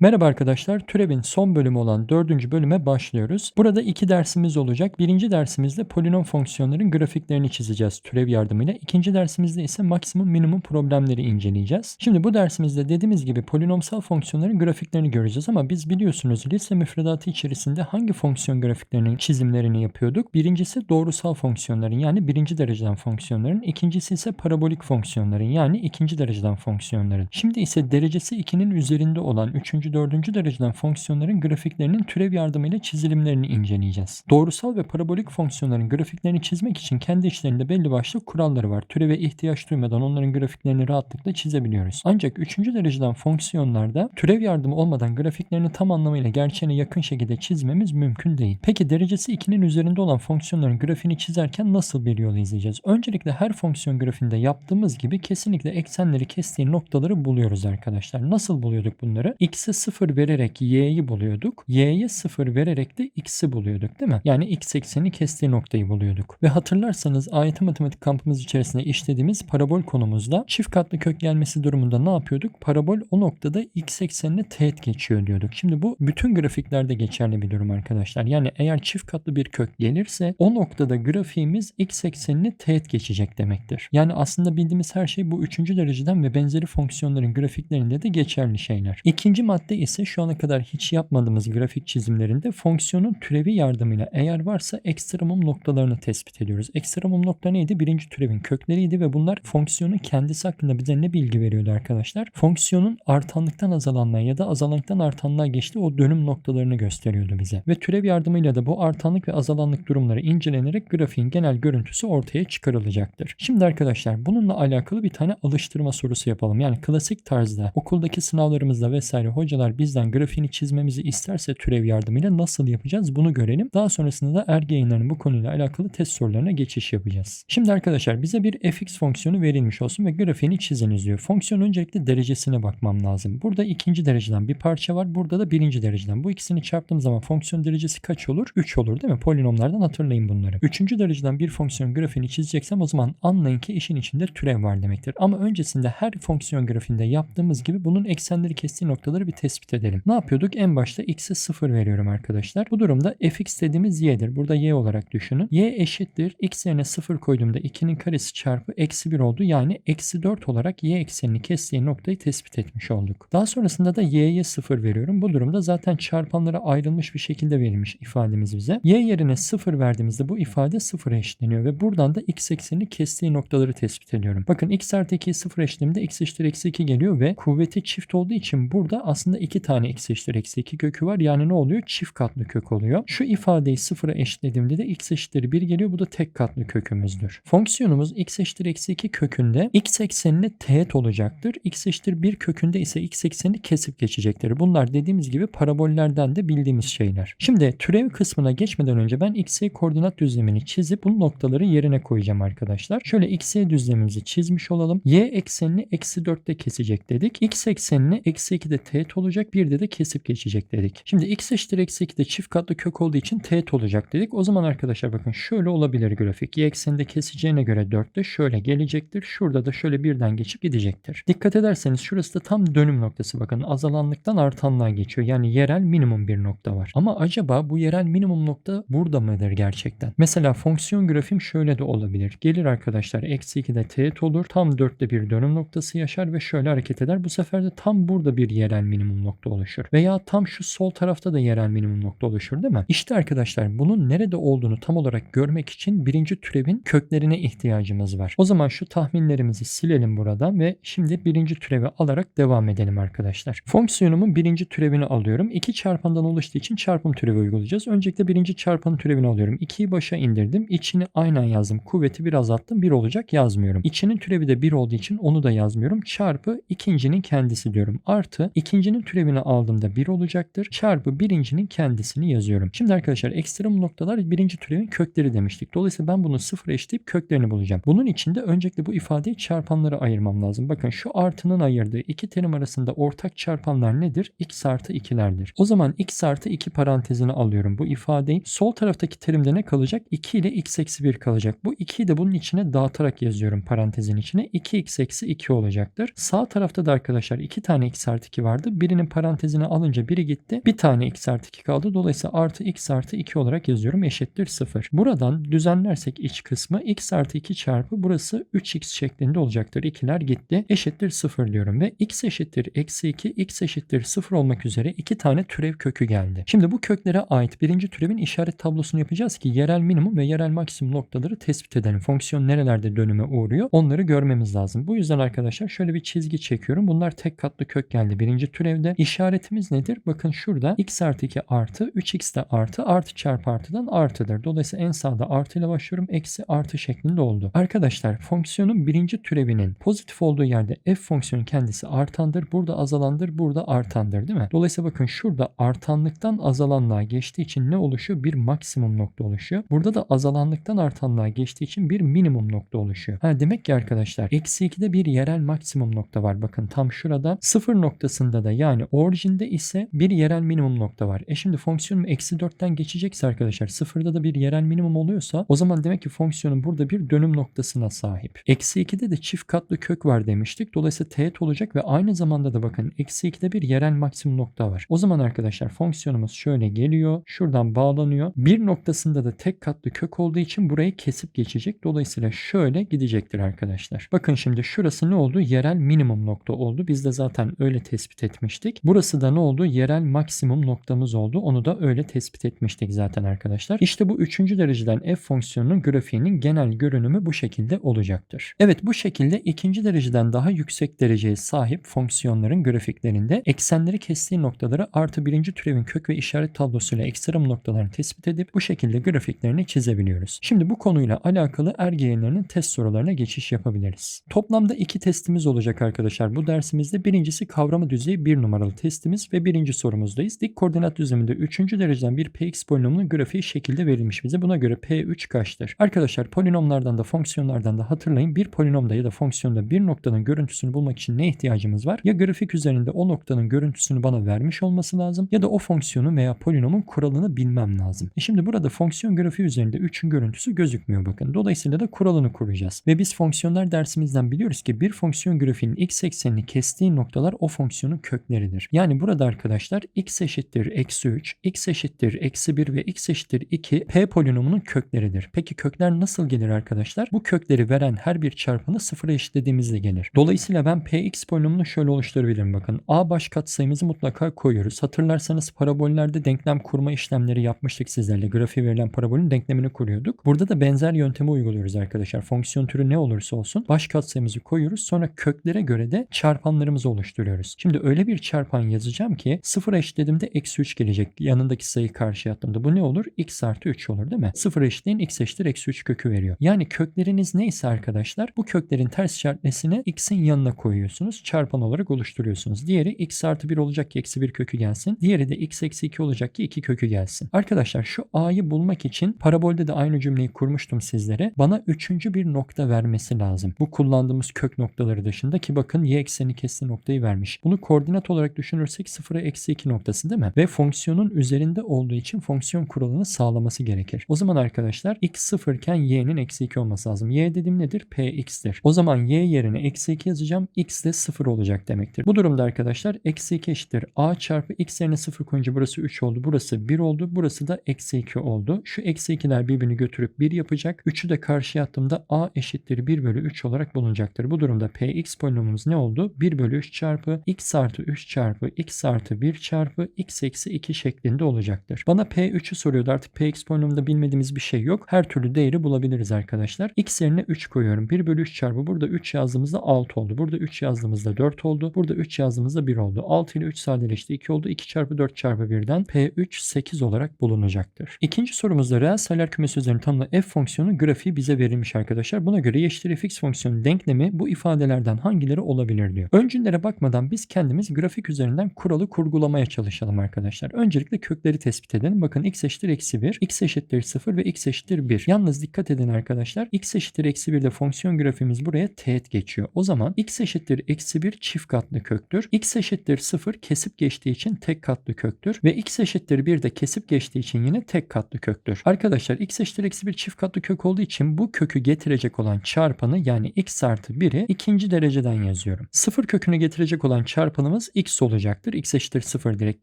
Merhaba arkadaşlar, türevin son bölümü olan dördüncü bölüme başlıyoruz. Burada iki dersimiz olacak. Birinci dersimizde polinom fonksiyonların grafiklerini çizeceğiz türev yardımıyla. İkinci dersimizde ise maksimum minimum problemleri inceleyeceğiz. Şimdi bu dersimizde dediğimiz gibi polinomsal fonksiyonların grafiklerini göreceğiz ama biz biliyorsunuz lise müfredatı içerisinde hangi fonksiyon grafiklerinin çizimlerini yapıyorduk? Birincisi doğrusal fonksiyonların yani birinci dereceden fonksiyonların, ikincisi ise parabolik fonksiyonların yani ikinci dereceden fonksiyonların. Şimdi ise derecesi 2'nin üzerinde olan üçüncü 4. dereceden fonksiyonların grafiklerinin türev yardımıyla çizilimlerini inceleyeceğiz. Doğrusal ve parabolik fonksiyonların grafiklerini çizmek için kendi içlerinde belli başlı kuralları var. Türeve ihtiyaç duymadan onların grafiklerini rahatlıkla çizebiliyoruz. Ancak 3. dereceden fonksiyonlarda türev yardımı olmadan grafiklerini tam anlamıyla gerçeğine yakın şekilde çizmemiz mümkün değil. Peki derecesi 2'nin üzerinde olan fonksiyonların grafiğini çizerken nasıl bir yol izleyeceğiz? Öncelikle her fonksiyon grafiğinde yaptığımız gibi kesinlikle eksenleri kestiği noktaları buluyoruz arkadaşlar. Nasıl buluyorduk bunları? X'e 0 vererek y'yi buluyorduk. Y'ye 0 vererek de x'i buluyorduk değil mi? Yani x ekseni kestiği noktayı buluyorduk. Ve hatırlarsanız ayet matematik kampımız içerisinde işlediğimiz parabol konumuzda çift katlı kök gelmesi durumunda ne yapıyorduk? Parabol o noktada x eksenine teğet geçiyor diyorduk. Şimdi bu bütün grafiklerde geçerli bir durum arkadaşlar. Yani eğer çift katlı bir kök gelirse o noktada grafiğimiz x eksenini teğet geçecek demektir. Yani aslında bildiğimiz her şey bu üçüncü dereceden ve benzeri fonksiyonların grafiklerinde de geçerli şeyler. İkinci madde ise şu ana kadar hiç yapmadığımız grafik çizimlerinde fonksiyonun türevi yardımıyla eğer varsa ekstremum noktalarını tespit ediyoruz. Ekstremum nokta neydi? Birinci türevin kökleriydi ve bunlar fonksiyonun kendisi hakkında bize ne bilgi veriyordu arkadaşlar? Fonksiyonun artanlıktan azalanlığa ya da azalanlıktan artanlığa geçtiği o dönüm noktalarını gösteriyordu bize. Ve türev yardımıyla da bu artanlık ve azalanlık durumları incelenerek grafiğin genel görüntüsü ortaya çıkarılacaktır. Şimdi arkadaşlar bununla alakalı bir tane alıştırma sorusu yapalım. Yani klasik tarzda okuldaki sınavlarımızda vesaire hocalar bizden grafiğini çizmemizi isterse türev yardımıyla nasıl yapacağız bunu görelim. Daha sonrasında da ergi bu konuyla alakalı test sorularına geçiş yapacağız. Şimdi arkadaşlar bize bir fx fonksiyonu verilmiş olsun ve grafiğini çiziniz diyor. Fonksiyon öncelikle derecesine bakmam lazım. Burada ikinci dereceden bir parça var. Burada da birinci dereceden. Bu ikisini çarptığım zaman fonksiyon derecesi kaç olur? 3 olur değil mi? Polinomlardan hatırlayın bunları. Üçüncü dereceden bir fonksiyon grafiğini çizeceksem o zaman anlayın ki işin içinde türev var demektir. Ama öncesinde her fonksiyon grafiğinde yaptığımız gibi bunun eksenleri kestiği noktaları bir tespit edelim. Ne yapıyorduk? En başta x'e 0 veriyorum arkadaşlar. Bu durumda fx dediğimiz y'dir. Burada y olarak düşünün. y eşittir. x yerine 0 koyduğumda 2'nin karesi çarpı eksi 1 oldu. Yani eksi 4 olarak y eksenini kestiği noktayı tespit etmiş olduk. Daha sonrasında da y'ye 0 veriyorum. Bu durumda zaten çarpanlara ayrılmış bir şekilde verilmiş ifademiz bize. y yerine 0 verdiğimizde bu ifade 0 eşitleniyor ve buradan da x eksenini kestiği noktaları tespit ediyorum. Bakın x artı 2'yi 0 eşittiğimde x eşittir eksi 2 geliyor ve kuvveti çift olduğu için burada aslında 2 tane x eşittir eksi 2 kökü var. Yani ne oluyor? Çift katlı kök oluyor. Şu ifadeyi sıfıra eşitlediğimde de x eşittir 1 geliyor. Bu da tek katlı kökümüzdür. Fonksiyonumuz x eşittir eksi 2 kökünde x eksenine teğet olacaktır. x eşittir 1 kökünde ise x eksenini kesip geçecektir. Bunlar dediğimiz gibi parabollerden de bildiğimiz şeyler. Şimdi türev kısmına geçmeden önce ben xy koordinat düzlemini çizip bu noktaları yerine koyacağım arkadaşlar. Şöyle xy düzlemimizi çizmiş olalım. y eksenini eksi 4'te kesecek dedik. x eksenini eksi 2'de teğet olacak. Bir de de kesip geçecek dedik. Şimdi x eşittir eksi 2'de çift katlı kök olduğu için teğet olacak dedik. O zaman arkadaşlar bakın şöyle olabilir grafik. Y ekseninde keseceğine göre 4'te şöyle gelecektir. Şurada da şöyle birden geçip gidecektir. Dikkat ederseniz şurası da tam dönüm noktası. Bakın azalanlıktan artanlığa geçiyor. Yani yerel minimum bir nokta var. Ama acaba bu yerel minimum nokta burada mıdır gerçekten? Mesela fonksiyon grafim şöyle de olabilir. Gelir arkadaşlar eksi 2'de teğet olur. Tam 4'te bir dönüm noktası yaşar ve şöyle hareket eder. Bu sefer de tam burada bir yerel minimum nokta oluşur. Veya tam şu sol tarafta da yerel minimum nokta oluşur değil mi? İşte arkadaşlar bunun nerede olduğunu tam olarak görmek için birinci türevin köklerine ihtiyacımız var. O zaman şu tahminlerimizi silelim buradan ve şimdi birinci türevi alarak devam edelim arkadaşlar. Fonksiyonumun birinci türevini alıyorum. İki çarpandan oluştuğu için çarpım türevi uygulayacağız. Öncelikle birinci çarpanın türevini alıyorum. 2'yi başa indirdim. İçini aynen yazdım. Kuvveti bir azalttım. 1 olacak yazmıyorum. İçinin türevi de 1 olduğu için onu da yazmıyorum. Çarpı ikincinin kendisi diyorum. Artı ikincinin türevini aldığımda 1 olacaktır. Çarpı birincinin kendisini yazıyorum. Şimdi arkadaşlar ekstrem noktalar birinci türevin kökleri demiştik. Dolayısıyla ben bunu sıfır eşitleyip köklerini bulacağım. Bunun için de öncelikle bu ifadeyi çarpanlara ayırmam lazım. Bakın şu artının ayırdığı iki terim arasında ortak çarpanlar nedir? x artı 2'lerdir. O zaman x artı 2 parantezini alıyorum bu ifadeyi. Sol taraftaki terimde ne kalacak? 2 ile x eksi 1 kalacak. Bu 2'yi de bunun içine dağıtarak yazıyorum parantezin içine. 2x eksi 2 olacaktır. Sağ tarafta da arkadaşlar 2 tane x artı 2 vardı. Birinin parantezine alınca biri gitti. Bir tane x artı 2 kaldı. Dolayısıyla artı x artı 2 olarak yazıyorum. Eşittir 0. Buradan düzenlersek iç kısmı x artı 2 çarpı burası 3x şeklinde olacaktır. İkiler gitti. Eşittir 0 diyorum ve x eşittir eksi 2 x eşittir 0 olmak üzere iki tane türev kökü geldi. Şimdi bu köklere ait birinci türevin işaret tablosunu yapacağız ki yerel minimum ve yerel maksimum noktaları tespit edelim. Fonksiyon nerelerde dönüme uğruyor onları görmemiz lazım. Bu yüzden arkadaşlar şöyle bir çizgi çekiyorum. Bunlar tek katlı kök geldi birinci türevde. İşaretimiz nedir? Bakın şurada x artı 2 artı 3x de artı artı çarpı artıdan artıdır. Dolayısıyla en sağda artı ile başlıyorum. Eksi artı şeklinde oldu. Arkadaşlar fonksiyonun birinci türevinin pozitif olduğu yerde f fonksiyonu kendisi artandır. Burada azalandır. Burada artandır değil mi? Dolayısıyla bakın şurada artanlıktan azalanlığa geçtiği için ne oluşuyor? Bir maksimum nokta oluşuyor. Burada da azalanlıktan artanlığa geçtiği için bir minimum nokta oluşuyor. Ha, demek ki arkadaşlar eksi 2'de bir yerel maksimum nokta var. Bakın tam şurada sıfır noktasında da yani orijinde ise bir yerel minimum nokta var. E şimdi fonksiyonum eksi 4'ten geçecekse arkadaşlar sıfırda da bir yerel minimum oluyorsa o zaman demek ki fonksiyonun burada bir dönüm noktasına sahip. Eksi 2'de de çift katlı kök var demiştik. Dolayısıyla teğet olacak ve aynı zamanda da bakın eksi 2'de bir yerel maksimum nokta var. O zaman arkadaşlar fonksiyonumuz şöyle geliyor. Şuradan bağlanıyor. Bir noktasında da tek katlı kök olduğu için burayı kesip geçecek. Dolayısıyla şöyle gidecektir arkadaşlar. Bakın şimdi şurası ne oldu? Yerel minimum nokta oldu. Biz de zaten öyle tespit etmiştik. Burası da ne oldu? Yerel maksimum noktamız oldu. Onu da öyle tespit etmiştik zaten arkadaşlar. İşte bu üçüncü dereceden f fonksiyonunun grafiğinin genel görünümü bu şekilde olacaktır. Evet bu şekilde ikinci dereceden daha yüksek dereceye sahip fonksiyonların grafiklerinde eksenleri kestiği noktaları artı birinci türevin kök ve işaret tablosuyla ekstrem noktalarını tespit edip bu şekilde grafiklerini çizebiliyoruz. Şimdi bu konuyla alakalı ergeyenlerinin test sorularına geçiş yapabiliriz. Toplamda iki testimiz olacak arkadaşlar. Bu dersimizde birincisi kavrama düzeyi bir numaralı testimiz ve birinci sorumuzdayız. Dik koordinat düzleminde üçüncü dereceden bir px polinomunun grafiği şekilde verilmiş bize. Buna göre p3 kaçtır? Arkadaşlar polinomlardan da fonksiyonlardan da hatırlayın bir polinomda ya da fonksiyonda bir noktanın görüntüsünü bulmak için ne ihtiyacımız var? Ya grafik üzerinde o noktanın görüntüsünü bana vermiş olması lazım ya da o fonksiyonun veya polinomun kuralını bilmem lazım. E şimdi burada fonksiyon grafiği üzerinde 3'ün görüntüsü gözükmüyor bakın. Dolayısıyla da kuralını kuracağız. Ve biz fonksiyonlar dersimizden biliyoruz ki bir fonksiyon grafiğinin x eksenini kestiği noktalar o fonksiyonun kökleridir. Yani burada arkadaşlar x eşittir eksi 3, x eşittir eksi 1 ve x eşittir 2 p polinomunun kökleridir. Peki kökler nasıl gelir arkadaşlar? Bu kökleri veren her bir çarpanı sıfıra eşitlediğimizde gelir. Dolayısıyla ben px polinomunu şöyle oluşturabilirim bakın. a baş katsayımızı mutlaka koyuyoruz. Hatırlarsanız parabollerde denklem kurma işlemleri yapmıştık sizlerle. Grafiği verilen parabolün denklemini kuruyorduk. Burada da benzer yöntemi uyguluyoruz arkadaşlar. Fonksiyon türü ne olursa olsun baş katsayımızı koyuyoruz. Sonra köklere göre de çarpanlarımızı oluşturuyoruz. Şimdi öyle bir çarpan yazacağım ki sıfır eşitlediğimde eksi 3 gelecek. Yanındaki sayıyı karşıya attığımda bu ne olur? x artı 3 olur değil mi? Sıfır eşitliğin x eşittir eksi 3 kökü veriyor. Yani kökleriniz neyse arkadaşlar bu köklerin ters işaretlesini x'in yanına koyuyorsunuz. Çarpan olarak oluşturuyorsunuz. Diğeri x artı 1 olacak ki eksi 1 kökü gelsin. Diğeri de x eksi 2 olacak ki 2 kökü gelsin. Arkadaşlar şu a'yı bulmak için parabolde de aynı cümleyi kurmuştum sizlere. Bana üçüncü bir nokta vermesi lazım. Bu kullandığımız kök noktaları dışında ki bakın y ekseni kestiği noktayı vermiş. Bunu koordinat olarak düşünürsek 0'a eksi 2 noktası değil mi? Ve fonksiyonun üzerinde olduğu için fonksiyon kuralını sağlaması gerekir. O zaman arkadaşlar x 0 iken y'nin eksi 2 olması lazım. y dediğim nedir? px'tir. O zaman y yerine eksi 2 yazacağım. x de 0 olacak demektir. Bu durumda arkadaşlar eksi 2 eşittir. a çarpı x yerine 0 koyunca burası 3 oldu. Burası 1 oldu. Burası da eksi 2 oldu. Şu eksi 2'ler birbirini götürüp 1 yapacak. 3'ü de karşıya attığımda a eşittir 1 bölü 3 olarak bulunacaktır. Bu durumda px polinomumuz ne oldu? 1 bölü 3 çarpı x artı 3 çarpı x artı 1 çarpı x eksi 2 şeklinde olacaktır. Bana p3'ü soruyordu. Artık px polinomunda bilmediğimiz bir şey yok. Her türlü değeri bulabiliriz arkadaşlar. x yerine 3 koyuyorum. 1 bölü 3 çarpı burada 3 yazdığımızda 6 oldu. Burada 3 yazdığımızda 4 oldu. Burada 3 yazdığımızda 1 oldu. 6 ile 3 sadeleşti. 2 oldu. 2 çarpı 4 çarpı 1'den p3 8 olarak bulunacaktır. İkinci sorumuzda reel sayılar kümesi üzerine tanımlı f fonksiyonu grafiği bize verilmiş arkadaşlar. Buna göre y eşittir fx fonksiyonun denklemi bu ifadelerden hangileri olabilir diyor. Öncüllere bakmadan biz kendimiz grafik üzerinden kuralı kurgulamaya çalışalım arkadaşlar. Öncelikle kökleri tespit edelim. Bakın x eşittir eksi 1, x eşittir 0 ve x eşittir 1. Yalnız dikkat edin arkadaşlar. x eşittir eksi 1'de fonksiyon grafiğimiz buraya teğet geçiyor. O zaman x eşittir eksi 1 çift katlı köktür. x eşittir 0 kesip geçtiği için tek katlı köktür. Ve x eşittir 1 de kesip geçtiği için yine tek katlı köktür. Arkadaşlar x eşittir eksi 1 çift katlı kök olduğu için bu kökü getirecek olan çarpanı yani x artı 1'i ikinci dereceden yazıyorum. 0 kökünü getirecek olan çarpanımız x olacaktır. x eşittir 0 direkt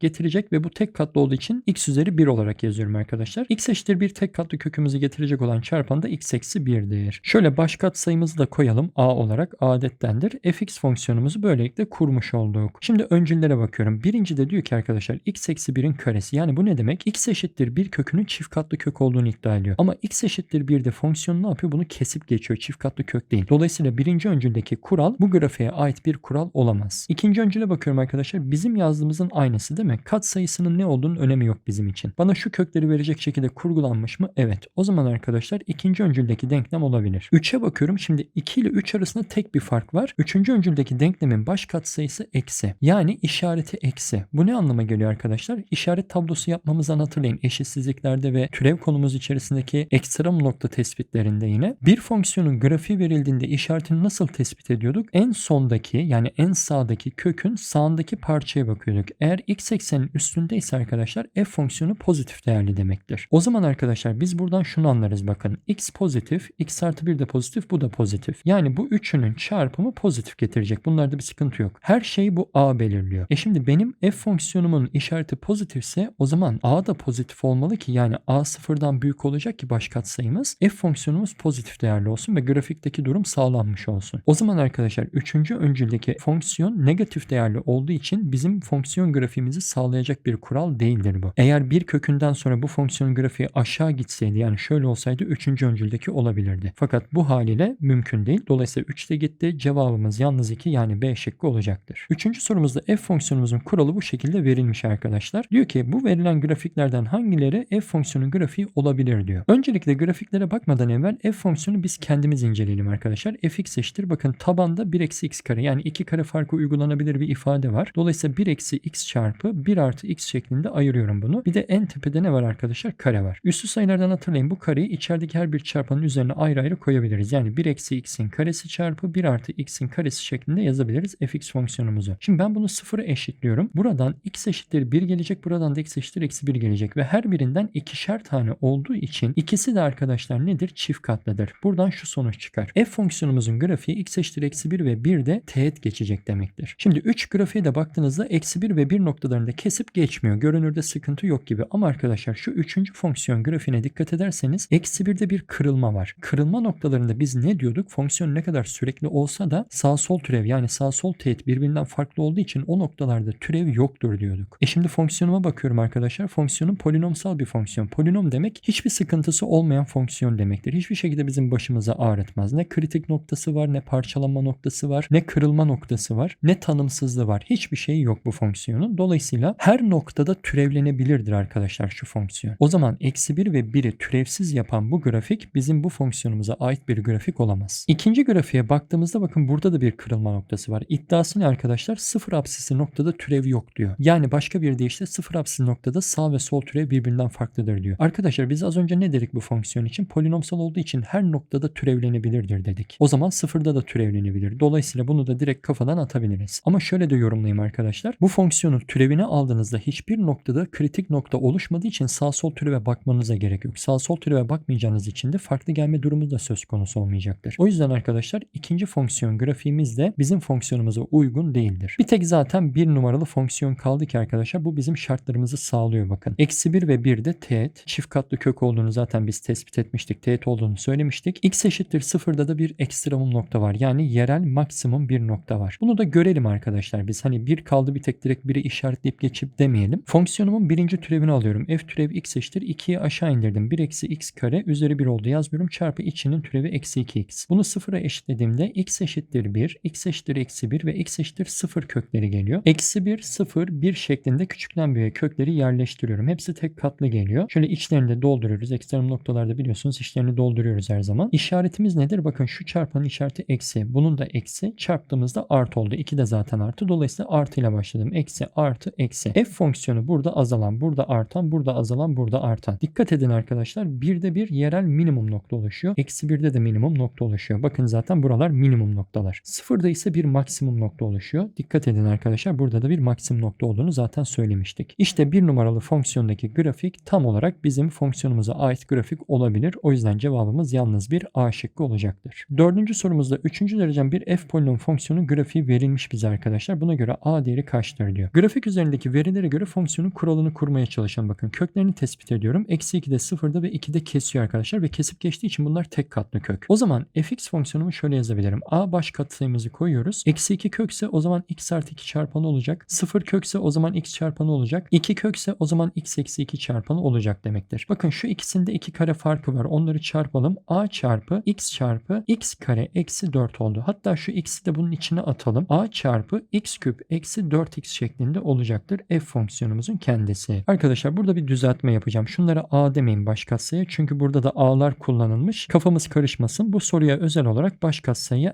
getirecek ve bu tek katlı olduğu için x üzeri 1 olarak yazıyorum arkadaşlar. x eşittir 1 tek katlı kökümüzü getirecek olan çarpan da x eksi 1'dir. Şöyle baş kat sayımızı da koyalım. a olarak adettendir. fx fonksiyonumuzu böylelikle kurmuş olduk. Şimdi öncüllere bakıyorum. Birinci de diyor ki arkadaşlar x eksi 1'in karesi. Yani bu ne demek? x eşittir 1 kökünün çift katlı kök olduğunu iddia ediyor. Ama x eşittir 1'de fonksiyon ne yapıyor? Bunu kesip geçiyor. Çift katlı kök değil. Dolayısıyla birinci öncüldeki kural bu grafiğe ait bir kural olamaz. İkinci öncüle bakıyorum arkadaşlar. Bizim yazdığımızın aynısı değil mi? Kat sayısının ne olduğunun önemi yok bizim için. Bana şu kökleri verecek şekilde kurgulanmış mı? Evet. O zaman arkadaşlar ikinci öncüldeki denklem olabilir. 3'e bakıyorum. Şimdi 2 ile 3 arasında tek bir fark var. Üçüncü öncüldeki denklemin baş kat sayısı eksi. Yani işareti eksi. Bu ne anlama geliyor arkadaşlar? İşaret tablosu yapmamızdan hatırlayın. Eşitsizliklerde ve türev konumuz içerisindeki ekstrem nokta tespitlerinde yine bir fonksiyonun grafiği verildiğinde işaretini nasıl tespit ediyorduk? En sondaki yani en sağdaki kökün sağındaki parçaya bakıyorduk. Eğer x eksenin üstündeyse arkadaşlar f fonksiyonu pozitif değerli demektir. O zaman arkadaşlar biz buradan şunu anlarız bakın. x pozitif, x artı 1 de pozitif, bu da pozitif. Yani bu üçünün çarpımı pozitif getirecek. Bunlarda bir sıkıntı yok. Her şeyi bu a belirliyor. E şimdi benim f fonksiyonumun işareti pozitifse o zaman a da pozitif olmalı ki yani a sıfırdan büyük olacak ki baş katsayımız f fonksiyonumuz pozitif değerli olsun ve grafikteki durum sağlanmış olsun. O zaman arkadaşlar üçüncü öncüldeki fonksiyon negatif değerli olduğu için bizim fonksiyon grafiğimizi sağlayacak bir kural değildir bu. Eğer bir kökünden sonra bu fonksiyon grafiği aşağı gitseydi yani şöyle olsaydı üçüncü öncüldeki olabilirdi. Fakat bu haliyle mümkün değil. Dolayısıyla 3 de gitti. Cevabımız yalnız 2 yani B şıkkı olacaktır. Üçüncü sorumuzda f fonksiyonumuzun kuralı bu şekilde verilmiş arkadaşlar. Diyor ki bu verilen grafiklerden hangileri f fonksiyonun grafiği olabilir diyor. Öncelikle grafiklere bakmadan evvel f fonksiyonu biz kendimiz inceleyelim arkadaşlar. fx eşittir. Bakın tabanda 1 eksi x kare yani iki kare farkı uygulanabilir bir ifade var. Dolayısıyla 1 eksi x çarpı 1 artı x şeklinde ayırıyorum bunu. Bir de en tepede ne var arkadaşlar? Kare var. Üstü sayılardan hatırlayın bu kareyi içerideki her bir çarpanın üzerine ayrı ayrı koyabiliriz. Yani 1 eksi x'in karesi çarpı 1 artı x'in karesi şeklinde yazabiliriz fx fonksiyonumuzu. Şimdi ben bunu sıfıra eşitliyorum. Buradan x eşittir 1 gelecek. Buradan da x eşittir eksi 1 gelecek. Ve her birinden ikişer tane olduğu için ikisi de arkadaşlar nedir? Çift katlıdır. Buradan şu sonuç çıkar. f fonksiyonumuzun grafiği x eşittir eksi 1 ve 1 de teğet geçecek demektir. Şimdi 3 grafiğe de baktığınızda eksi 1 ve 1 noktalarında kesip geçmiyor. Görünürde sıkıntı yok gibi. Ama arkadaşlar şu üçüncü fonksiyon grafiğine dikkat ederseniz eksi 1'de bir kırılma var. Kırılma noktalarında biz ne diyorduk? Fonksiyon ne kadar sürekli olsa da sağ sol türev yani sağ sol teğet birbirinden farklı olduğu için o noktalarda türev yoktur diyorduk. E şimdi fonksiyonuma bakıyorum arkadaşlar. Fonksiyonum polinomsal bir fonksiyon. Polinom demek hiçbir sıkıntısı olmayan fonksiyon demektir. Hiçbir şekilde bizim başımıza ağrıtmaz. Ne kritik noktası var, ne parçalanma noktası var, ne kırılma noktası var, ne tanımsızlığı var. Hiçbir şey yok bu fonksiyonun. Dolayısıyla her noktada türevlenebilirdir arkadaşlar şu fonksiyon. O zaman eksi 1 ve 1'i türevsiz yapan bu grafik bizim bu fonksiyonumuza ait bir grafik olamaz. İkinci grafiğe baktığımızda bakın burada da bir kırılma noktası var. İddiası ne arkadaşlar? Sıfır apsisi noktada türev yok diyor. Yani başka bir deyişle sıfır apsisi noktada sağ ve sol türev birbirinden farklıdır diyor. Arkadaşlar biz az önce ne dedik bu fonksiyon için? Polinomsal olduğu için her noktada türevlenebilirdir dedik. O zaman sıfırda da türevlenebilir. Dolayısıyla bunu da direkt kafadan atabiliriz. Ama şöyle de yorumlayayım arkadaşlar. Bu fonksiyonun türevini aldığınızda hiçbir noktada kritik nokta oluşmadığı için sağ sol türeve bakmanıza gerek yok. Sağ sol türeve bakmayacağınız için de farklı gelme durumu da söz konusu olmayacaktır. O yüzden arkadaşlar ikinci fonksiyon grafiğimiz de bizim fonksiyonumuza uygun değildir. Bir tek zaten bir numaralı fonksiyon kaldı ki arkadaşlar bu bizim şartlarımızı sağlıyor bakın. Eksi 1 ve 1 de teğet. Çift katlı kök olduğunu zaten biz tespit etmiştik. Teğet olduğunu söylemiştik. X eşittir sıfırda da bir ekstremum nokta var. Yani yerel maksimum bir nokta var. Bunu da görelim arkadaşlar. Biz hani bir kaldı bir tek direkt biri işaretleyip geçip demeyelim. Fonksiyonumun birinci türevini alıyorum. F türev x eşittir 2'ye aşağı indirdim. 1 eksi x kare üzeri 1 oldu yazmıyorum. Çarpı içinin türevi eksi 2x. Bunu sıfıra eşitlediğimde x eşittir 1, x eşittir eksi 1 ve x eşittir 0 kökleri geliyor. Eksi 1, 0, 1 şeklinde küçükten büyüğe kökleri yerleştiriyorum. Hepsi tek katlı geliyor. Şöyle içlerini de dolduruyoruz. Ekstrem noktalarda biliyorsunuz içlerini dolduruyoruz her zaman. İşaretimiz nedir? Bakın şu çarpanın işareti eksi. Bunun da eksi. Çarptığımızda artı oldu. 2 de zaten artı. Dolayısıyla artı ile başladım. Eksi, artı, eksi. F fonksiyonu burada azalan, burada artan, burada azalan, burada artan. Dikkat edin arkadaşlar. Birde bir yerel minimum nokta oluşuyor. Eksi birde de minimum nokta oluşuyor. Bakın zaten buralar minimum noktalar. Sıfırda ise bir maksimum nokta oluşuyor. Dikkat edin arkadaşlar. Burada da bir maksimum nokta olduğunu zaten söylemiştik. İşte bir numaralı fonksiyondaki grafik tam olarak bizim fonksiyonumuza ait grafik olabilir. O yüzden cevabımız yalnız bir A şıkkı olacaktır. Dördüncü sorumuzda üçüncü derecen bir f polinom fonksiyonu grafiği verilmiş bize arkadaşlar. Buna göre göre a değeri kaçtır diyor. Grafik üzerindeki verilere göre fonksiyonun kuralını kurmaya çalışalım. Bakın köklerini tespit ediyorum. Eksi 2'de 0'da ve 2'de kesiyor arkadaşlar ve kesip geçtiği için bunlar tek katlı kök. O zaman fx fonksiyonumu şöyle yazabilirim. a baş katsayımızı koyuyoruz. Eksi 2 kökse o zaman x artı 2 çarpanı olacak. 0 kökse o zaman x çarpanı olacak. 2 kökse o zaman x eksi 2 çarpanı olacak demektir. Bakın şu ikisinde 2 kare farkı var. Onları çarpalım. a çarpı x çarpı x kare eksi 4 oldu. Hatta şu x'i de bunun içine atalım. a çarpı x küp eksi 4x şeklinde olacaktır f fonksiyonumuzun kendisi. Arkadaşlar burada bir düzeltme yapacağım. Şunlara a demeyin baş çünkü burada da a'lar kullanılmış. Kafamız karışmasın. Bu soruya özel olarak baş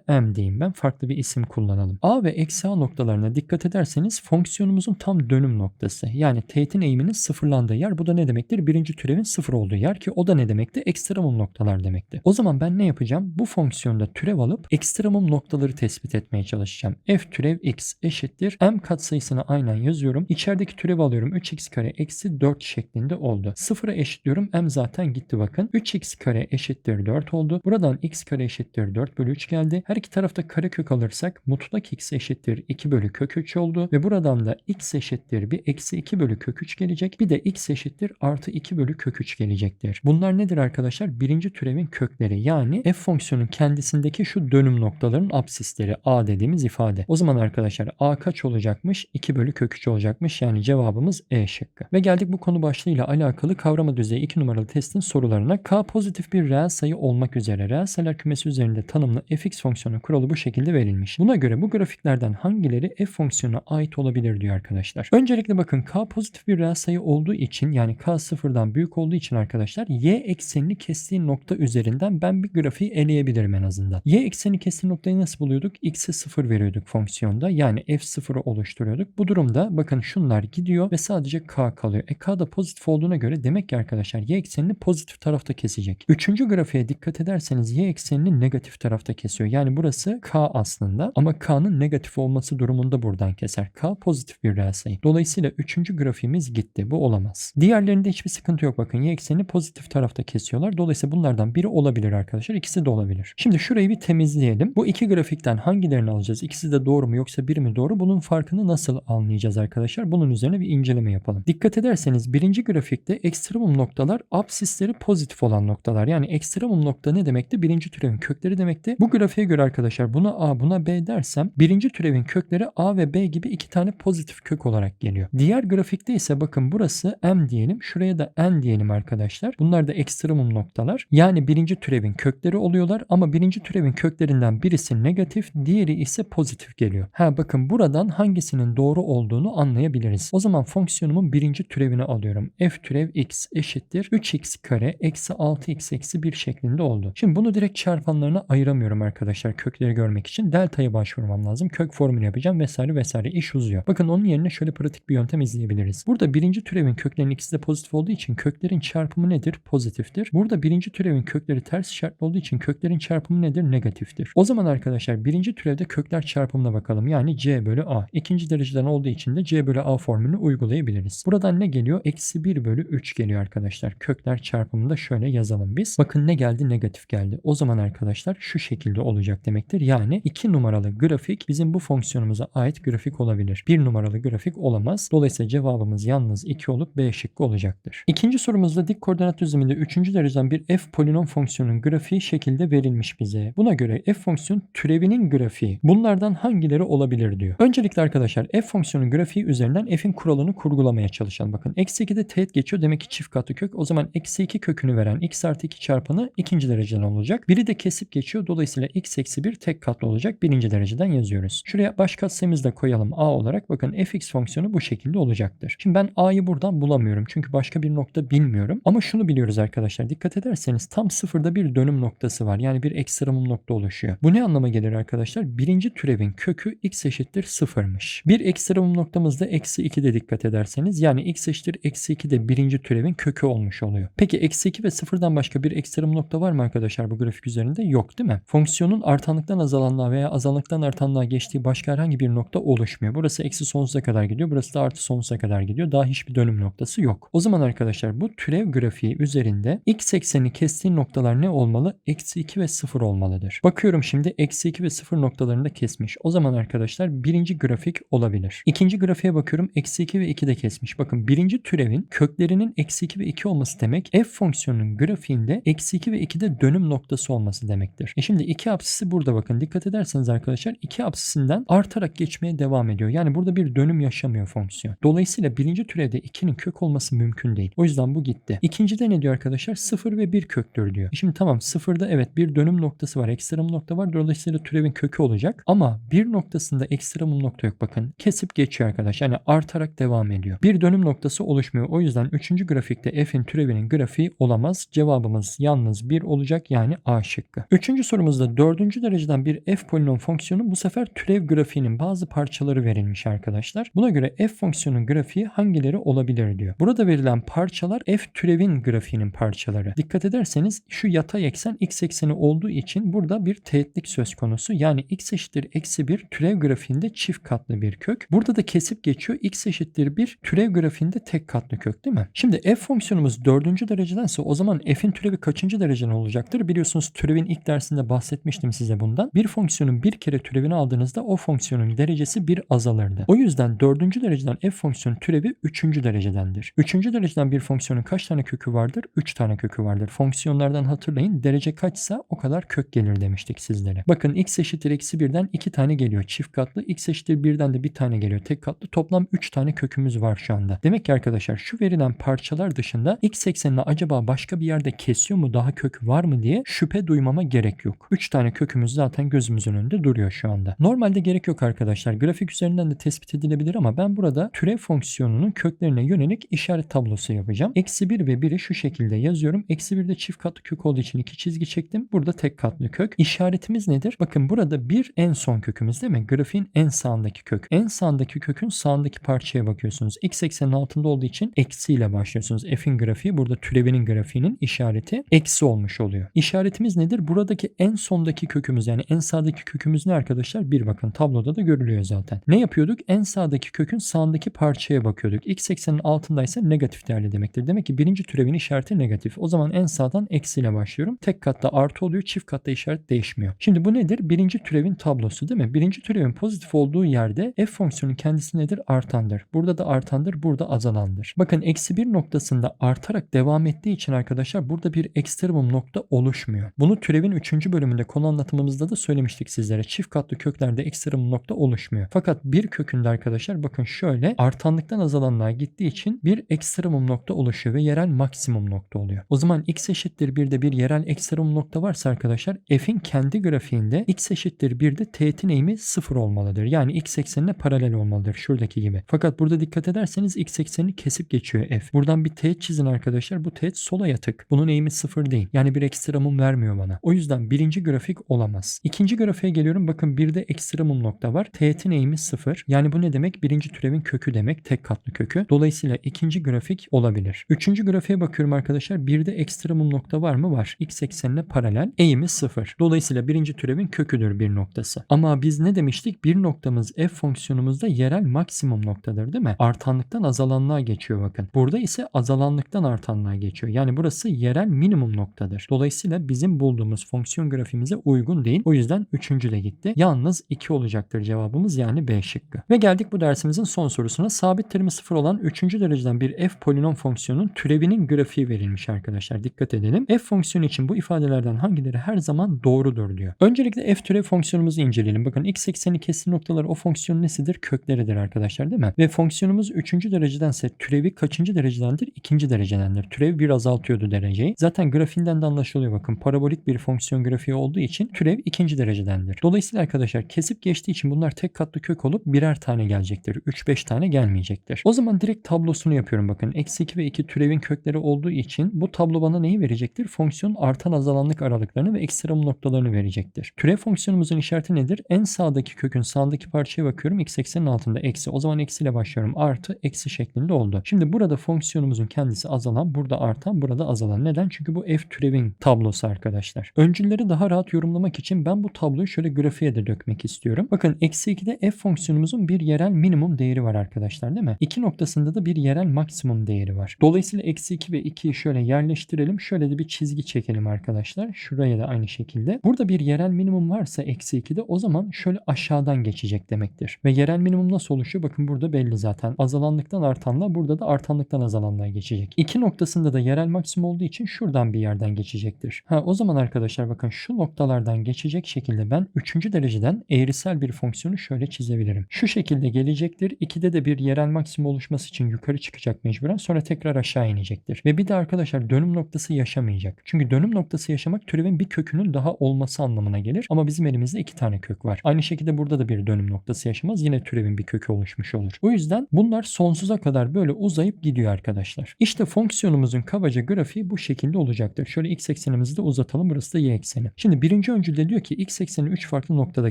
m diyeyim ben. Farklı bir isim kullanalım. a ve eksi a noktalarına dikkat ederseniz fonksiyonumuzun tam dönüm noktası. Yani teğetin eğiminin sıfırlandığı yer. Bu da ne demektir? Birinci türevin sıfır olduğu yer ki o da ne demekti? Ekstremum noktalar demekti. O zaman ben ne yapacağım? Bu fonksiyonda türev alıp ekstremum noktaları tespit etmeye çalışacağım. f türev x eşittir. m katsayısını aynen yazıyorum. İçerideki türevi alıyorum. 3x kare eksi 4 şeklinde oldu. Sıfıra eşitliyorum. m zaten gitti bakın. 3x kare eşittir 4 oldu. Buradan x kare eşittir 4 bölü 3 geldi. Her iki tarafta kare kök alırsak mutlak x eşittir 2 bölü kök 3 oldu. Ve buradan da x eşittir bir eksi 2 bölü kök 3 gelecek. Bir de x eşittir artı 2 bölü kök 3 gelecektir. Bunlar nedir arkadaşlar? Birinci türevin kökleri. Yani f fonksiyonun kendisindeki şu dönüm noktaların absisleri. a dediğimiz ifade. O zaman arkadaşlar a kaç olacakmış? 2 bölü kök 3 olacakmış. Yani cevabımız E şıkkı. Ve geldik bu konu başlığıyla alakalı kavrama düzeyi 2 numaralı testin sorularına. K pozitif bir reel sayı olmak üzere reel sayılar kümesi üzerinde tanımlı fx fonksiyonu kuralı bu şekilde verilmiş. Buna göre bu grafiklerden hangileri f fonksiyonuna ait olabilir diyor arkadaşlar. Öncelikle bakın k pozitif bir reel sayı olduğu için yani k sıfırdan büyük olduğu için arkadaşlar y eksenini kestiği nokta üzerinden ben bir grafiği eleyebilirim en azından. Y eksenini kestiği noktayı nasıl buluyorduk? x'e 0 veriyorduk fonksiyonda. Yani f0'ı oluşturuyorduk. Bu durumda bakın şunlar gidiyor ve sadece k kalıyor. E k da pozitif olduğuna göre demek ki arkadaşlar y eksenini pozitif tarafta kesecek. Üçüncü grafiğe dikkat ederseniz y eksenini negatif tarafta kesiyor. Yani burası k aslında ama k'nın negatif olması durumunda buradan keser. k pozitif bir reel sayı. Dolayısıyla üçüncü grafiğimiz gitti. Bu olamaz. Diğerlerinde hiçbir sıkıntı yok. Bakın y eksenini pozitif tarafta kesiyorlar. Dolayısıyla bunlardan biri olabilir arkadaşlar. İkisi de olabilir. Şimdi şurayı bir temizleyelim. Bu iki grafikten hangilerini alacağız? İkisi de doğru mu yoksa biri mi doğru? Bunun farkını nasıl anlayacağız arkadaşlar? Bunun üzerine bir inceleme yapalım. Dikkat ederseniz birinci grafikte ekstremum noktalar absisleri pozitif olan noktalar. Yani ekstremum nokta ne demekti? Birinci türevin kökleri demekti. Bu grafiğe göre arkadaşlar buna A buna B dersem birinci türevin kökleri A ve B gibi iki tane pozitif kök olarak geliyor. Diğer grafikte ise bakın burası M diyelim. Şuraya da N diyelim arkadaşlar. Bunlar da ekstremum noktalar. Yani birinci türevin kökleri oluyorlar ama birinci türevin köklerinden birisi negatif, diğeri ise pozitif geliyor. Ha bakın buradan hangisinin doğru olduğunu anlayabiliriz. O zaman fonksiyonumun birinci türevini alıyorum. f türev x eşittir 3x kare eksi 6x eksi 1 şeklinde oldu. Şimdi bunu direkt çarpanlarına ayıramıyorum arkadaşlar kökleri görmek için. Delta'ya başvurmam lazım. Kök formülü yapacağım vesaire vesaire iş uzuyor. Bakın onun yerine şöyle pratik bir yöntem izleyebiliriz. Burada birinci türevin köklerinin ikisi de pozitif olduğu için köklerin çarpımı nedir? Pozitiftir. Burada birinci türevin kökleri ters işaretli olduğu için köklerin çarpımı nedir? Negatiftir. O zaman arkadaşlar birinci türevde kökler çarpımına bakalım. Yani c bölü a. İkinci dereceden olduğu için de c bölü a formülünü uygulayabiliriz. Buradan ne geliyor? Eksi 1 bölü 3 geliyor arkadaşlar. Kökler çarpımında şöyle yazalım biz. Bakın ne geldi? Negatif geldi. O zaman arkadaşlar şu şekilde olacak demektir. Yani 2 numaralı grafik bizim bu fonksiyonumuza ait grafik olabilir. 1 numaralı grafik olamaz. Dolayısıyla cevabımız yalnız 2 olup B şıkkı olacaktır. İkinci sorumuzda dik koordinat düzleminde 3. dereceden bir f polinom fonksiyonun grafiği şekilde verilmiş bize. Buna göre f fonksiyon türevinin grafiği bunlardan hangileri olabilir diyor. Öncelikle arkadaşlar f fonksiyonun grafiği üzerinden f'in kuralını kurgulamaya çalışalım. Bakın eksi 2'de teğet geçiyor demek ki çift katlı kök. O zaman eksi 2 kökünü veren x artı 2 çarpanı ikinci dereceden olacak. Biri de kesip geçiyor. Dolayısıyla x eksi 1 tek katlı olacak. Birinci dereceden yazıyoruz. Şuraya baş katsayımızı da koyalım a olarak. Bakın fx fonksiyonu bu şekilde olacaktır. Şimdi ben a'yı buradan bulamıyorum. Çünkü başka bir nokta bilmiyorum. Ama şunu biliyoruz arkadaşlar. Dikkat ederseniz tam sıfırda bir dönüm noktası var. Yani bir ekstremum nokta oluşuyor. Bu ne anlama gelir arkadaşlar? Birinci türevin kökü x eşittir sıfırmış. Bir ekstremum noktamızda eksi 2'de dikkat ederseniz. Yani x eşittir eksi 2 de birinci türevin kökü olmuş oluyor. Peki eksi 2 ve sıfırdan başka bir ekstremum nokta var mı arkadaşlar bu grafik üzerinde? Yok değil mi? Fonksiyonun artanlıktan azalanlığa veya azanlıktan artanlığa geçtiği başka herhangi bir nokta oluşmuyor. Burası eksi sonsuza kadar gidiyor. Burası da artı sonsuza kadar gidiyor. Daha hiçbir dönüm noktası yok. O zaman arkadaşlar bu türev grafiği üzerinde x eksenini kestiği noktalar ne olmalı? Eksi 2 ve 0 olmalıdır. Bakıyorum şimdi eksi 2 ve 0 noktalarında kesmiş. O zaman arkadaşlar birinci birinci grafik olabilir. İkinci grafiğe bakıyorum. Eksi 2 ve 2 de kesmiş. Bakın birinci türevin köklerinin eksi 2 ve 2 olması demek f fonksiyonunun grafiğinde eksi 2 ve 2'de dönüm noktası olması demektir. E şimdi 2 apsisi burada bakın. Dikkat ederseniz arkadaşlar 2 apsisinden artarak geçmeye devam ediyor. Yani burada bir dönüm yaşamıyor fonksiyon. Dolayısıyla birinci türevde 2'nin kök olması mümkün değil. O yüzden bu gitti. İkincide ne diyor arkadaşlar? 0 ve 1 köktür diyor. E şimdi tamam 0'da evet bir dönüm noktası var. Ekstremum nokta var. Dolayısıyla türevin kökü olacak. Ama bir noktasında ekstremum nokta yok. Bakın kesip geçiyor arkadaş. Yani artarak devam ediyor. Bir dönüm noktası oluşmuyor. O yüzden 3. grafikte f'in türevinin grafiği olamaz. Cevabımız yalnız 1 olacak. Yani A şıkkı. 3. sorumuzda 4. dereceden bir f polinom fonksiyonu bu sefer türev grafiğinin bazı parçaları verilmiş arkadaşlar. Buna göre f fonksiyonun grafiği hangileri olabilir diyor. Burada verilen parçalar f türevin grafiğinin parçaları. Dikkat ederseniz şu yatay eksen x ekseni olduğu için burada bir teğetlik söz konusu. Yani x eşittir eksi 1 türev grafiğinde çift katlı bir kök. Burada da kesip geçiyor. x eşittir 1 türev grafiğinde tek katlı kök değil mi? Şimdi f fonksiyonumuz 4. derecedense o zaman f'in türevi kaçıncı dereceden olacaktır? Biliyorsunuz türevin ilk dersinde bahsetmiştim size bundan. Bir fonksiyonun bir kere türevini aldığınızda o fonksiyonun derecesi bir azalırdı. O yüzden 4. dereceden f fonksiyonu türevi 3. derecedendir. 3. dereceden bir fonksiyonun kaç tane kökü vardır? 3 tane kökü vardır. Fonksiyonlardan hatırlayın derece kaçsa o kadar kök gelir demiştik sizlere. Bakın x eşittir eksi 1'den 2 tane geliyor çift katlı. x eşittir 1'den de bir tane geliyor tek katlı. Toplam 3 tane kökümüz var şu anda. Demek ki arkadaşlar şu verilen parçalar dışında x eksenini acaba başka bir yerde kesiyor mu daha kök var mı diye şüphe duymama gerek yok. 3 tane kökümüz zaten gözümüzün önünde duruyor şu anda. Normalde gerek yok arkadaşlar. Grafik üzerinden de tespit edilebilir ama ben burada türev fonksiyonunun köklerine yönelik işaret tablosu yapacağım. Eksi 1 ve 1'i şu şekilde yazıyorum. Eksi 1'de çift katlı kök olduğu için iki çizgi çektim. Burada tek katlı kök. İşaretimiz nedir? Bakın burada bir en son kökümüz değil mi? Grafiğin en sağındaki kök. En sağındaki kökün sağındaki parçaya bakıyorsunuz. X eksenin altında olduğu için eksiyle başlıyorsunuz. F'in grafiği burada türevinin grafiğinin işareti eksi olmuş oluyor. İşaretimiz nedir? Buradaki en sondaki kökümüz yani en sağdaki kökümüz ne arkadaşlar? Bir bakın tabloda da görülüyor zaten. Ne yapıyorduk? En sağdaki kökün sağındaki parçaya bakıyorduk. X eksenin altındaysa negatif değerli demektir. Demek ki birinci türevin işareti negatif. O zaman en sağdan eksiyle başlıyorum. Tek katta artı oluyor. Çift katta işaret değişmiyor. Şimdi bu nedir? Birinci türevin tablosu değil mi? Birinci türevin pozitif olduğu yerde f fonksiyonu kendisi nedir? Artandır. Burada da artandır. Burada azalandır. Bakın eksi bir noktasında artarak devam ettiği için arkadaşlar burada bir ekstremum nokta oluşmuyor. Bunu türevin 3. bölümünde konu anlatımımızda da söylemiştik sizlere. Çift katlı köklerde ekstremum nokta oluşmuyor. Fakat bir kökünde arkadaşlar bakın şöyle artanlıktan azalanlığa gittiği için bir ekstremum nokta oluşuyor ve yerel maksimum nokta oluyor. O zaman x eşittir 1'de bir yerel ekstremum nokta varsa arkadaşlar f'in kendi grafiğinde x eşittir 1'de teğetin eğimi 0 olmalıdır. Yani x eksenine paralel olmalıdır şuradaki gibi. Fakat burada dikkat ederseniz x eksenini kesip geçiyor f. Buradan bir teğet çizin arkadaşlar. Bu teğet sola yatık. Bunun eğimi 0 değil. Yani bir ekstremum vermiyor bana. O yüzden birinci grafik olamaz. İkinci grafiğe geliyorum. Bakın bir de ekstremum nokta var. Teğetin eğimi 0. Yani bu ne demek? Birinci türevin kökü demek. Tek katlı kökü. Dolayısıyla ikinci grafik olabilir. Üçüncü grafiğe bakıyorum arkadaşlar. Bir de ekstremum nokta var mı? Var. X eksenine paralel. Eğimi 0. Dolayısıyla birinci türevin köküdür bir noktası. Ama biz ne demiştik? Bir noktamız f fonksiyonumuzda yerel maksimum noktadır değil mi? Artanlıktan azalanlığa geçiyor bakın. Burada ise azalanlıktan artanlığa geçiyor. Yani burası yerel minimum noktadır. Dolayısıyla bizim bulduğumuz fonksiyon grafiğimize uygun değil. O yüzden üçüncü de gitti. Yalnız 2 olacaktır cevabımız yani B şıkkı. Ve geldik bu dersimizin son sorusuna. Sabit terimi 0 olan 3. dereceden bir f polinom fonksiyonun türevinin grafiği verilmiş arkadaşlar. Dikkat edelim. F fonksiyonu için bu ifadelerden hangileri her zaman doğrudur diyor. Öncelikle f türev fonksiyonumuzu inceleyelim. Bakın x ekseni kesir noktaları o fonksiyonun nesidir? Kökleridir arkadaşlar değil mi? Ve fonksiyonumuz 3. derecedense türevi kaçıncı derecedendir? 2. derecedendir. Türev bir azaltıyordu dereceyi. Zaten grafiğinden de anlaşılıyor bakın. Parabolik bir fonksiyon grafiği olduğu için türev 2. derecedendir. Dolayısıyla arkadaşlar kesip geçtiği için bunlar tek katlı kök olup birer tane gelecektir. 3-5 tane gelmeyecektir. O zaman direkt tablosunu yapıyorum bakın. Eksi 2 ve 2 türevin kökleri olduğu için bu tablo bana neyi verecektir? Fonksiyon artan azalanlık aralıklarını ve ekstrem noktalarını verecektir. Türev fonksiyonumuzun işareti nedir? En sağdaki kökün sağındaki parçaya bakıyorum. X eksenin altında eksi. O zaman eksiyle başlıyorum. Artı eksi şeklinde oldu. Şimdi burada fonksiyonumuzun kendisi azalan, burada artan, burada azalan. Neden? Çünkü bu f türevin tablosu arkadaşlar. Öncülleri daha rahat yorumlamak için ben bu tabloyu şöyle grafiğe de dökmek istiyorum. Bakın eksi 2'de f fonksiyonumuzun bir yerel minimum değeri var arkadaşlar değil mi? 2 noktasında da bir yerel maksimum değeri var. Dolayısıyla eksi 2 ve 2'yi şöyle yerleştirelim. Şöyle de bir çizgi çekelim arkadaşlar. Şuraya da aynı şekilde. Burada bir yerel minimum varsa eksi 2'de o zaman şöyle aşağıdan geçelim geçecek demektir. Ve yerel minimum nasıl oluşuyor? Bakın burada belli zaten. Azalanlıktan artanla burada da artanlıktan azalanlığa geçecek. İki noktasında da yerel maksimum olduğu için şuradan bir yerden geçecektir. Ha o zaman arkadaşlar bakın şu noktalardan geçecek şekilde ben 3. dereceden eğrisel bir fonksiyonu şöyle çizebilirim. Şu şekilde gelecektir. 2'de de bir yerel maksimum oluşması için yukarı çıkacak mecburen. Sonra tekrar aşağı inecektir. Ve bir de arkadaşlar dönüm noktası yaşamayacak. Çünkü dönüm noktası yaşamak türevin bir kökünün daha olması anlamına gelir. Ama bizim elimizde iki tane kök var. Aynı şekilde burada da bir dönüm noktası yaşamaz. Yine türevin bir kökü oluşmuş olur. O yüzden bunlar sonsuza kadar böyle uzayıp gidiyor arkadaşlar. İşte fonksiyonumuzun kabaca grafiği bu şekilde olacaktır. Şöyle x eksenimizi de uzatalım. Burası da y ekseni. Şimdi birinci öncülde diyor ki x ekseni 3 farklı noktada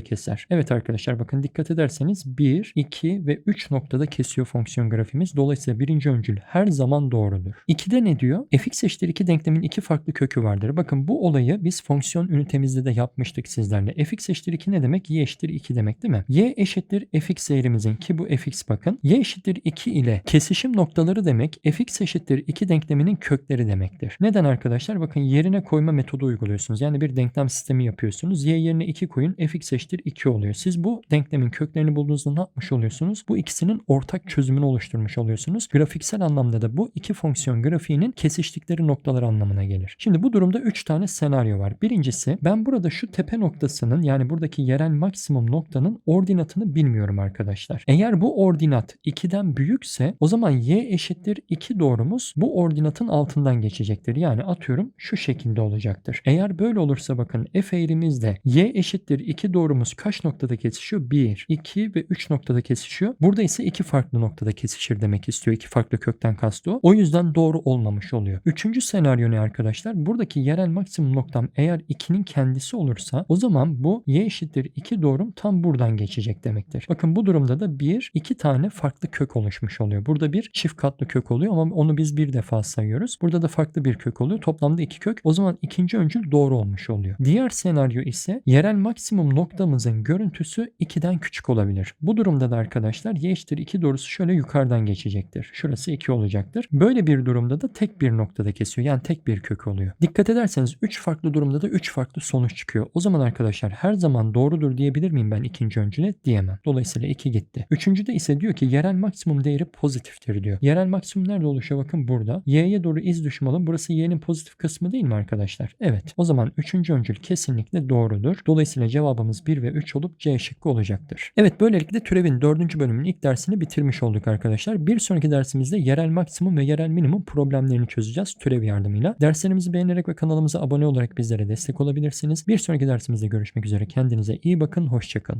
keser. Evet arkadaşlar bakın dikkat ederseniz 1, 2 ve 3 noktada kesiyor fonksiyon grafiğimiz. Dolayısıyla birinci öncül her zaman doğrudur. 2'de ne diyor? fx eşittir 2 denklemin iki farklı kökü vardır. Bakın bu olayı biz fonksiyon ünitemizde de yapmıştık sizlerle. fx eşittir 2 ne demek? y eşittir 2 demek değil mi? Y eşittir fx eğrimizin ki bu fx bakın. y eşittir 2 ile kesişim noktaları demek fx eşittir 2 denkleminin kökleri demektir. Neden arkadaşlar? Bakın yerine koyma metodu uyguluyorsunuz. Yani bir denklem sistemi yapıyorsunuz. y yerine 2 koyun fx eşittir 2 oluyor. Siz bu denklemin köklerini bulduğunuzda ne yapmış oluyorsunuz? Bu ikisinin ortak çözümünü oluşturmuş oluyorsunuz. Grafiksel anlamda da bu iki fonksiyon grafiğinin kesiştikleri noktalar anlamına gelir. Şimdi bu durumda 3 tane senaryo var. Birincisi ben burada şu tepe noktasının yani buradaki yerel maksimum noktanın ordinatını bilmiyorum arkadaşlar. Eğer bu ordinat 2'den büyükse o zaman y eşittir 2 doğrumuz bu ordinatın altından geçecektir. Yani atıyorum şu şekilde olacaktır. Eğer böyle olursa bakın f eğrimizde y eşittir 2 doğrumuz kaç noktada kesişiyor? 1, 2 ve 3 noktada kesişiyor. Burada ise iki farklı noktada kesişir demek istiyor. İki farklı kökten kastı o. O yüzden doğru olmamış oluyor. Üçüncü senaryo ne arkadaşlar? Buradaki yerel maksimum noktam eğer 2'nin kendisi olursa o zaman bu y eşittir 2 doğrum tam buradan geçecek demektir. Bakın bu durumda da bir, iki tane farklı kök oluşmuş oluyor. Burada bir çift katlı kök oluyor ama onu biz bir defa sayıyoruz. Burada da farklı bir kök oluyor. Toplamda iki kök. O zaman ikinci öncül doğru olmuş oluyor. Diğer senaryo ise yerel maksimum noktamızın görüntüsü 2'den küçük olabilir. Bu durumda da arkadaşlar y eşittir 2 doğrusu şöyle yukarıdan geçecektir. Şurası 2 olacaktır. Böyle bir durumda da tek bir noktada kesiyor. Yani tek bir kök oluyor. Dikkat ederseniz 3 farklı durumda da 3 farklı sonuç çıkıyor. O zaman arkadaşlar her zaman doğrudur diyebilir miyim ben ikinci öncüle? Diyemem. Dolayısıyla 2 gitti. Üçüncüde ise diyor ki yerel maksimum değeri pozitiftir diyor. Yerel maksimum nerede oluşuyor? Bakın burada. Y'ye doğru iz düşmalı. Burası y'nin pozitif kısmı değil mi arkadaşlar? Evet. O zaman üçüncü öncül kesinlikle doğrudur. Dolayısıyla cevabımız 1 ve 3 olup C şıkkı olacaktır. Evet böylelikle türevin dördüncü bölümünün ilk dersini bitirmiş olduk arkadaşlar. Bir sonraki dersimizde yerel maksimum ve yerel minimum problemlerini çözeceğiz türev yardımıyla. Derslerimizi beğenerek ve kanalımıza abone olarak bizlere destek olabilirsiniz. Bir sonraki dersimizde görüşmek üzere. Kendinize iyi bakın. Hoşçakalın.